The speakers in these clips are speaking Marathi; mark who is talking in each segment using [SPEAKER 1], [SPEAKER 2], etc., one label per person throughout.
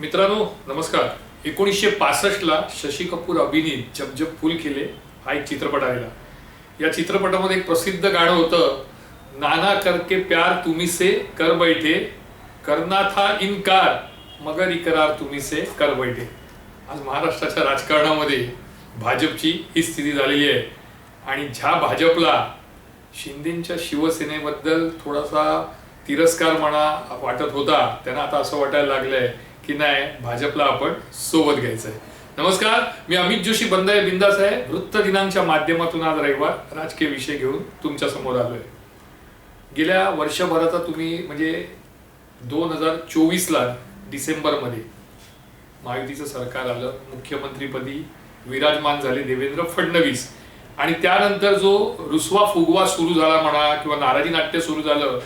[SPEAKER 1] मित्रांनो नमस्कार. एकोणीसशे पासष्टला शशी कपूर अभिनीत जब जब फूल केले हा एक चित्रपट आलेला. या चित्रपटामध्ये एक प्रसिद्ध गाणं होतं नाना करके प्यार तुम्ही से कर बैठे करना था इनकार मगर इकरार तुम्ही से कर बैठे. आज महाराष्ट्राच्या राजकारणामध्ये भाजपची ही स्थिती झालेली आहे. आणि ज्या भाजपला शिंदेच्या शिवसेनेबद्दल थोडासा तिरस्कार म्हणा वाटत होता त्यांना आता असं वाटायला लागलंय की नाही भाजपला आपण सोबत घ्यायचं आहे नमस्कार मी अमित जोशी बंदाय बिंदास आहे. वृत्त दिनांच्या माध्यमातून आज रविवार राजकीय विषय घेऊन तुमच्यासमोर आलोय. गेल्या वर्षभराचा तुम्ही म्हणजे दोन हजार चोवीसला डिसेंबरमध्ये महायुतीचं सरकार आलं मुख्यमंत्रीपदी विराजमान झाले देवेंद्र फडणवीस. आणि त्यानंतर जो रुसवा फुगवा सुरू झाला म्हणा किंवा नाराजी नाट्य सुरू झालं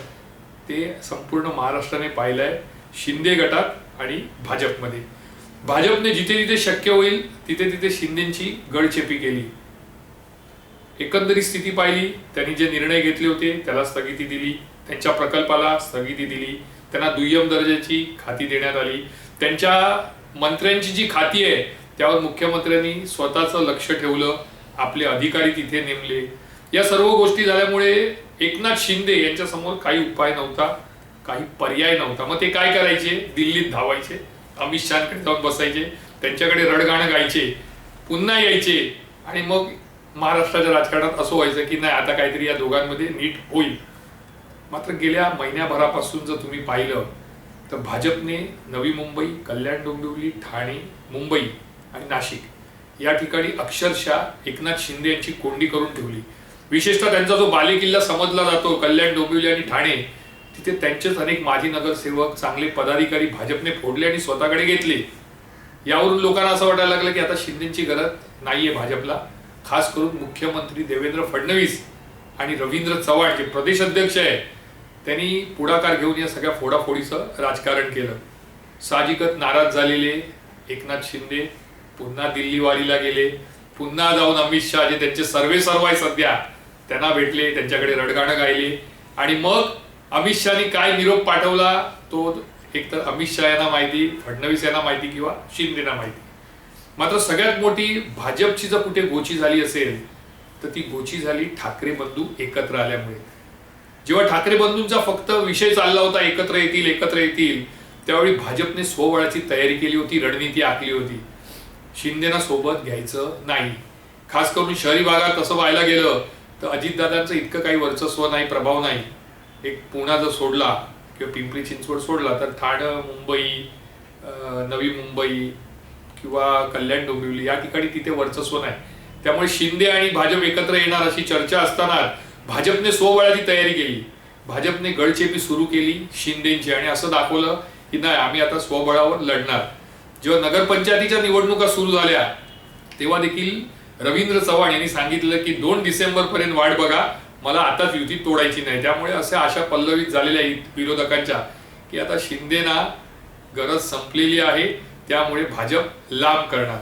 [SPEAKER 1] ते संपूर्ण महाराष्ट्राने पाहिलंय. शिंदे गटात आणि भाजपमध्ये. भाजपने जिथे जिथे शक्य होईल तिथे तिथे शिंदेची गडचेपी केली. एकंदरीत स्थिती पाहिली त्यांनी जे निर्णय घेतले होते त्याला स्थगिती दिली. त्यांच्या प्रकल्पाला स्थगिती दिली. त्यांना दुय्यम दर्जाची खाती देण्यात आली. त्यांच्या मंत्र्यांची जी खाती आहे त्यावर मुख्यमंत्र्यांनी स्वतःचं लक्ष ठेवलं. आपले अधिकारी तिथे नेमले. या सर्व गोष्टी झाल्यामुळे एकनाथ शिंदे यांच्यासमोर काही उपाय नव्हता. काही पर्याय नव्हता. मग ते काय करायचे? दिल्लीत धावायचे. अमित शहाकडे जाऊन बसायचे. त्यांच्याकडे रडगाणं गायचे. पुन्हा यायचे. आणि मग महाराष्ट्राच्या राजकारणात असं व्हायचं की नाही आता काहीतरी या दोघांमध्ये नीट होईल. मात्र गेल्या महिन्याभरापासून जर तुम्ही पाहिलं तर भाजपने नवी मुंबई कल्याण डोंबिवली ठाणे मुंबई आणि नाशिक या ठिकाणी अक्षरशः एकनाथ शिंदे यांची कोंडी करून ठेवली. विशेषतः त्यांचा जो बालेकिल्ला समजला जातो कल्याण डोंबिवली आणि ठाणे तिथे त्यांचेच अनेक माजी नगरसेवक चांगले पदाधिकारी भाजपने फोडले आणि स्वतःकडे घेतले. यावरून लोकांना असं वाटायला लागलं की आता शिंदेची गरज नाहीये भाजपला. खास करून मुख्यमंत्री देवेंद्र फडणवीस आणि रवींद्र चव्हाण जे प्रदेश अध्यक्ष आहे त्यांनी पुढाकार घेऊन या सगळ्या फोडाफोडीचं राजकारण केलं. साहजिकच नाराज झालेले एकनाथ शिंदे पुन्हा दिल्लीवारीला गेले. पुन्हा जाऊन अमित शहा जे त्यांचे सर्वे सर्व आहे सध्या त्यांना भेटले त्यांच्याकडे रडगाणं गायले. आणि मग अमित शहानी काय निरोप पाठवला तो एकतर अमित शहा यांना माहिती फडणवीस यांना माहिती किंवा शिंदेना माहिती. मात्र सगळ्यात मोठी भाजपची जर कुठे गोची झाली असेल तर ती गोची झाली ठाकरे बंधू एकत्र आल्यामुळे. जेव्हा ठाकरे बंधूंचा फक्त विषय चालला होता एकत्र येतील एकत्र येतील त्यावेळी भाजपने स्वबळाची तयारी केली होती रणनीती आखली होती. शिंदेना सोबत घ्यायचं नाही. खास करून शहरी भागात तसं व्हायला गेलं तर अजितदादांचं इतकं काही वर्चस्व नाही प्रभाव नाही. एक पुणा जर सोडला किंवा पिंपरी चिंचवड सोडला तर ठाणं मुंबई नवी मुंबई किंवा कल्याण डोंबिवली या ठिकाणी तिथे वर्चस्व नाही. त्यामुळे शिंदे आणि भाजप एकत्र येणार अशी चर्चा असताना भाजपने स्वबळाची तयारी केली. भाजपने गडचेपी सुरू केली शिंदेची आणि असं दाखवलं की नाही आम्ही आता स्वबळावर लढणार. जेव्हा नगरपंचायतीच्या निवडणुका सुरू झाल्या तेव्हा देखील रवींद्र चव्हाण यांनी सांगितलं की दोन डिसेंबर पर्यंत वाट बघा मला आताच युती तोडायची नाही. त्यामुळे अशा आशा पल्लवित झालेल्या विरोधकांच्या की आता शिंदेना गरज संपलेली आहे. त्यामुळे भाजप लांब करणार.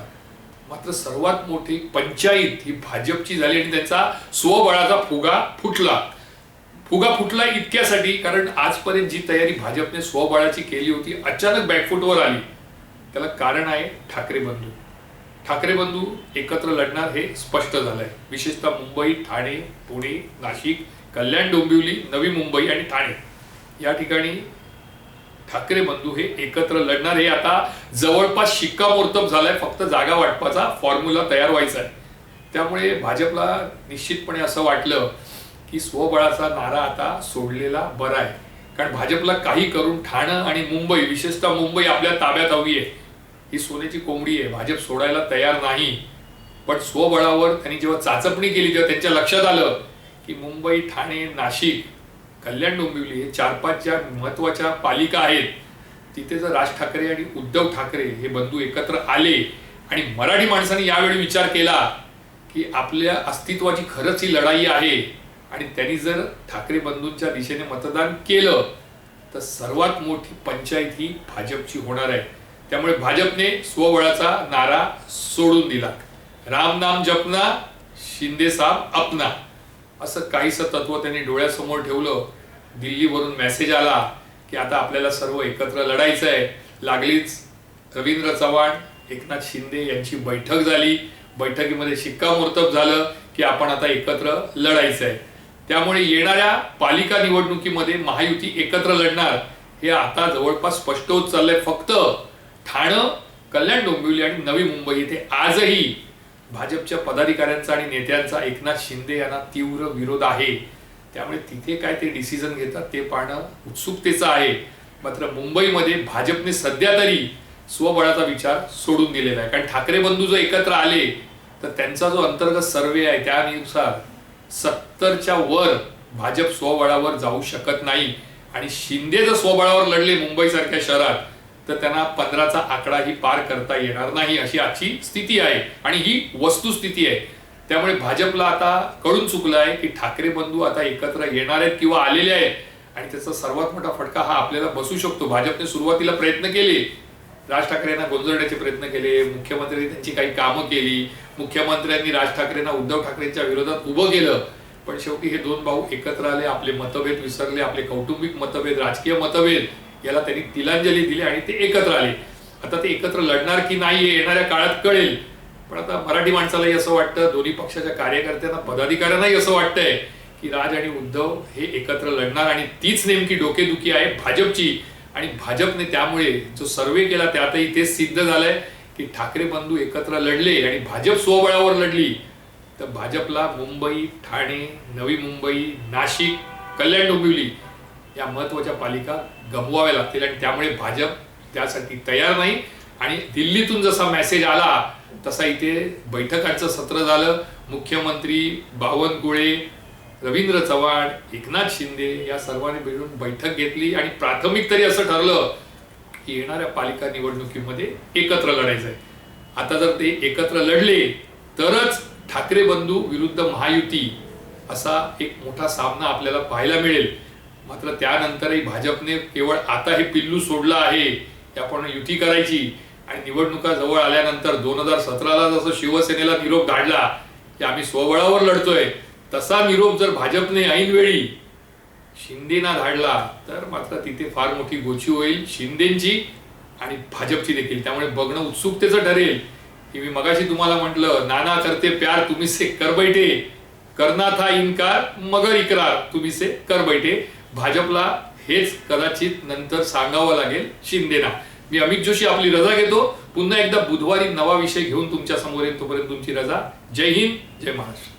[SPEAKER 1] मात्र सर्वात मोठी पंचायत ही भाजपची झाली आणि त्यांचा स्वबळाचा फुगा फुटला. फुगा फुटला इतक्यासाठी कारण आजपर्यंत जी तयारी भाजपने स्वबळाची केली होती अचानक बॅकफुटवर आली. त्याला कारण आहे ठाकरे बंधू. ठाकरे बंधू एकत्र लढणार हे स्पष्ट झालंय. विशेषतः मुंबई ठाणे पुणे नाशिक कल्याण डोंबिवली नवी मुंबई आणि ठाणे. या ठिकाणी ठाकरे बंधू हे एकत्र लढणार हे आता जवळपास शिक्कामोर्तब झालाय. फक्त जागा वाटपाचा फॉर्म्युला तयार व्हायचा आहे. त्यामुळे भाजपला निश्चितपणे असं वाटलं की स्वबळाचा नारा आता सोडलेला बरा आहे. कारण भाजपला काही करून ठाणं आणि मुंबई विशेषतः मुंबई आपल्या ताब्यात हवी आहे. ही सोन्याची कोंबडी आहे. भाजप सोडायला तयार नाही. पण स्वबळावर त्यांनी जेव्हा चाचपणी केली तेव्हा त्यांच्या लक्षात आलं की मुंबई ठाणे नाशिक कल्याण डोंबिवली हे चार पाच ज्या महत्त्वाच्या पालिका आहेत. तिथे जर राज ठाकरे आणि उद्धव ठाकरे हे बंधू एकत्र आले आणि मराठी माणसाने यावेळी विचार केला की आपल्या अस्तित्वाची खरंच ही लढाई आहे आणि त्यांनी जर ठाकरे बंधूंच्या दिशेने मतदान केलं तर सर्वात मोठी पंचायत ही भाजपची होणार आहे. त्यामुळे भाजपने स्वबळाचा नारा सोडून दिला. राम नाम जपना शिंदे साहेब अपना. असं काहीसं तत्व त्यांनी डोळ्यासमोर ठेवलं. दिल्लीवरून मेसेज आला की आता आपल्याला सर्व एकत्र लढायचं आहे लागलीच रवींद्र चव्हाण एकनाथ शिंदे यांची बैठक झाली. बैठकीमध्ये शिक्कामोर्तब झालं की आपण आता एकत्र लढायचं आहे त्यामुळे येणाऱ्या पालिका निवडणुकीमध्ये महायुती एकत्र लढणार हे आता जवळपास स्पष्ट होत चाललंय. फक्त ठाणं कल्याण डोंबिवली आणि नवी मुंबई येथे आजही भाजपच्या पदाधिकाऱ्यांचा आणि नेत्यांचा एकनाथ शिंदे यांना तीव्र विरोध आहे. त्यामुळे तिथे काय ते डिसिजन घेतात ते पाहणं उत्सुकतेचं आहे. मात्र मुंबईमध्ये भाजपने सध्या तरी स्वबळाचा विचार सोडून दिलेला आहे. कारण ठाकरे बंधू जर एकत्र आले तर त्यांचा जो अंतर्गत सर्वे आहे त्यानुसार सत्तरच्या वर भाजप स्वबळावर जाऊ शकत नाही. आणि शिंदे जर स्वबळावर लढले मुंबईसारख्या शहरात तर त्यांना पंधराचा आकडाही पार करता येणार नाही अशी आजची स्थिती आहे. आणि ही वस्तुस्थिती आहे. त्यामुळे भाजपला आता कळून चुकलं आहे की ठाकरे बंधू आता एकत्र येणार आहेत किंवा आलेले आहेत. आणि त्याचा सर्वात मोठा फटका हा आपल्याला बसू शकतो. भाजपने सुरुवातीला प्रयत्न केले. राज ठाकरेंना गोंधळण्याचे प्रयत्न केले. मुख्यमंत्र्यांनी त्यांची काही कामं केली. मुख्यमंत्र्यांनी राज ठाकरेंना उद्धव ठाकरेंच्या विरोधात उभं केलं. पण शेवटी हे दोन भाऊ एकत्र आले. आपले मतभेद विसरले. आपले कौटुंबिक मतभेद राजकीय मतभेद. याला त्यांनी तिलांजली दिली आणि ते एकत्र आले. आता ते एकत्र लढणार की नाही येणाऱ्या काळात कळेल. पण आता मराठी माणसालाही असं वाटतं दोन्ही पक्षाच्या कार्यकर्त्यांना पदाधिकाऱ्यांनाही असं वाटतंय की राज आणि उद्धव हे एकत्र लढणार आणि तीच नेमकी डोकेदुखी आहे भाजपची. आणि भाजपने त्यामुळे जो सर्वे केला त्यातही तेच सिद्ध झालंय की ठाकरे बंधू एकत्र लढले आणि भाजप स्वबळावर लढली. तर भाजपला मुंबई ठाणे नवी मुंबई नाशिक कल्याण डोंबिवली या महत्त्वाच्या पालिका गमवाव्या लागतील आणि त्यामुळे भाजप त्यासाठी तयार नाही. आणि दिल्लीतून जसा मेसेज आला तसा इथे बैठकांचं सत्र झालं. मुख्यमंत्री बावनकुळे रवींद्र चव्हाण एकनाथ शिंदे या सर्वांनी मिळून बैठक घेतली. आणि प्राथमिक तरी असं ठरलं की येणाऱ्या पालिका निवडणुकीमध्ये एकत्र लढायचं आहे आता जर ते एकत्र लढले तरच ठाकरे बंधू विरुद्ध महायुती असा एक मोठा सामना आपल्याला पाहायला मिळेल. मात्र त्यानंतरही भाजपने केवळ आता हे पिल्लू सोडलं आहे की आपण युती करायची आणि निवडणुका जवळ आल्यानंतर दोन हजार सतराला जसं शिवसेनेला निरोप धाडला की आम्ही स्वबळावर लढतोय. तसा निरोप जर भाजपने ऐनवेळी शिंदेना धाडला तर मात्र तिथे फार मोठी गोची होईल शिंदेची आणि भाजपची देखील. त्यामुळे बघणं उत्सुकतेचं ठरेल. की मी मगाशी तुम्हाला म्हटलं नाना करते प्यार तुम्ही से कर बैठे करना था इनकार मगर इकरार तुम्ही से कर बैठे. भाजपला हेच कदाचित नंतर सांगावं लागेल शिंदेना. मी अमित जोशी आपली रजा घेतो. पुन्हा एकदा बुधवारी नवा विषय घेऊन तुमच्यासमोर येईल तोपर्यंत तुमची रजा. जय हिंद जय महाराष्ट्र.